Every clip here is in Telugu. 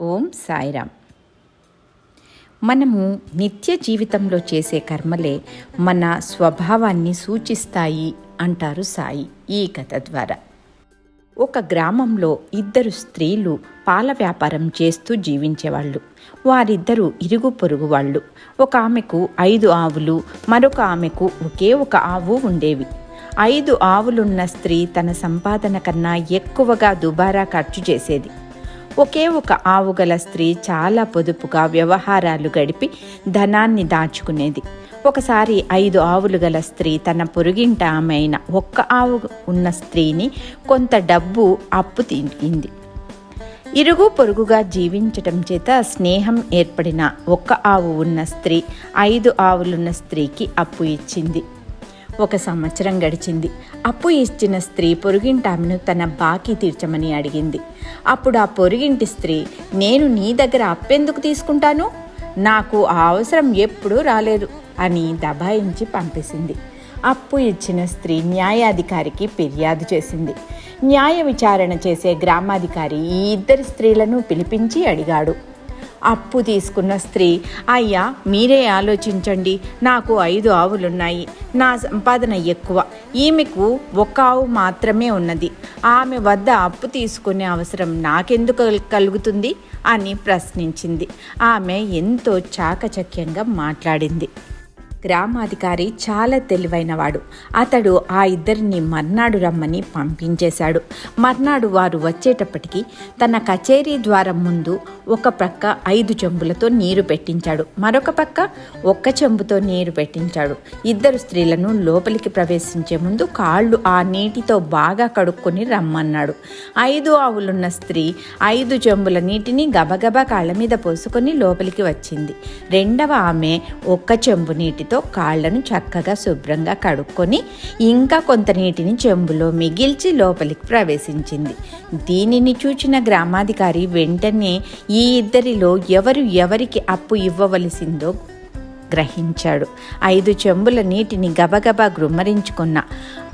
ఓం సాయిరామ్. మనము నిత్య జీవితంలో చేసే కర్మలే మన స్వభావాన్ని సూచిస్తాయి అంటారు సాయి ఈ కథ ద్వారా. ఒక గ్రామంలో ఇద్దరు స్త్రీలు పాల వ్యాపారం చేస్తూ జీవించేవాళ్ళు. వారిద్దరూ ఇరుగు పొరుగు వాళ్ళు. ఒక ఆమెకు ఐదు ఆవులు మరొక ఆమెకు ఒకే ఒక ఆవు ఉండేవి. ఐదు ఆవులున్న స్త్రీ తన సంపాదన కన్నా ఎక్కువగా దుబారా ఖర్చు చేసేది. ఒకే ఒక ఆవు గల స్త్రీ చాలా పొదుపుగా వ్యవహారాలు గడిపి ధనాన్ని దాచుకునేది. ఒకసారి ఐదు ఆవులు గల స్త్రీ తన పొరుగింట ఆమె అయిన ఒక్క ఆవు ఉన్న స్త్రీని కొంత డబ్బు అప్పు తింది ఇరుగు పొరుగుగా జీవించటం చేత స్నేహం ఏర్పడిన ఒక్క ఆవు ఉన్న స్త్రీ ఐదు ఆవులున్న స్త్రీకి అప్పు ఇచ్చింది. ఒక సంవత్సరం గడిచింది. అప్పు ఇచ్చిన స్త్రీ పొరుగింటామెను తన బాకీ తీర్చమని అడిగింది. అప్పుడు ఆ పొరుగింటి స్త్రీ నేను నీ దగ్గర అప్పెందుకు తీసుకుంటాను? నాకు ఆ అవసరం ఎప్పుడూ రాలేదు అని దబాయించి పంపేసింది. అప్పు ఇచ్చిన స్త్రీ న్యాయాధికారికి ఫిర్యాదు చేసింది. న్యాయ విచారణ చేసే గ్రామాధికారి ఈ ఇద్దరు స్త్రీలను పిలిపించి అడిగాడు. అప్పు తీసుకున్న స్త్రీ అయ్యా మీరే ఆలోచించండి నాకు ఐదు ఆవులున్నాయి నా సంపాదన ఎక్కువ ఈమెకు ఒక ఆవు మాత్రమే ఉన్నది ఆమె వద్ద అప్పు తీసుకునే అవసరం నాకెందుకు కలుగుతుంది? అని ప్రశ్నించింది. ఆమె ఎంతో చాకచక్యంగా మాట్లాడింది. గ్రామాధికారి చాలా తెలివైనవాడు. అతడు ఆ ఇద్దరిని మర్నాడు రమ్మని పంపించేశాడు. మర్నాడు వారు వచ్చేటప్పటికి తన కచేరీ ద్వారం ముందు ఒక ప్రక్క ఐదు చెంబులతో నీరు పెట్టించాడు. మరొక పక్క ఒక్క చెంబుతో నీరు పెట్టించాడు. ఇద్దరు స్త్రీలను లోపలికి ప్రవేశించే ముందు కాళ్ళు ఆ నీటితో బాగా కడుక్కొని రమ్మన్నాడు. ఐదు ఆవులున్న స్త్రీ ఐదు చెంబుల నీటిని గబగబా కాళ్ళ మీద పోసుకొని లోపలికి వచ్చింది. రెండవ ఆమె ఒక్క చెంబు నీటితో కాళ్ళను చక్కగా శుభ్రంగా కడుక్కొని ఇంకా కొంత నీటిని చెంబులో మిగిల్చి లోపలికి ప్రవేశించింది. దీనిని చూచిన గ్రామాధికారి వెంటనే ఈ ఇద్దరిలో ఎవరు ఎవరికి అప్పు ఇవ్వవలసిందో గ్రహించాడు. ఐదు చెంబుల నీటిని గబగబా గుమ్మరించుకున్న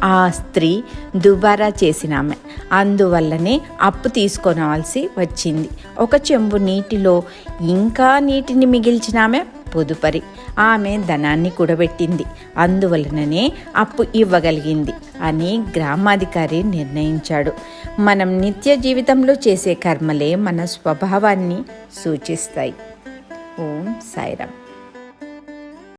ఆ స్త్రీ దుబారా చేసిన ఆమె. అందువల్లనే అప్పు తీసుకోవాల్సి వచ్చింది. ఒక చెంబు నీటిలో ఇంకా నీటిని మిగిల్చిన ఆమె పొదుపరి. ఆమె ధనాన్ని కూడబెట్టింది. అందువలననే అప్పు ఇవ్వగలిగింది అని గ్రామాధికారి నిర్ణయించాడు. మనం నిత్య జీవితంలో చేసే కర్మలే మన స్వభావాన్ని సూచిస్తాయి. ఓం సాయిరామ్.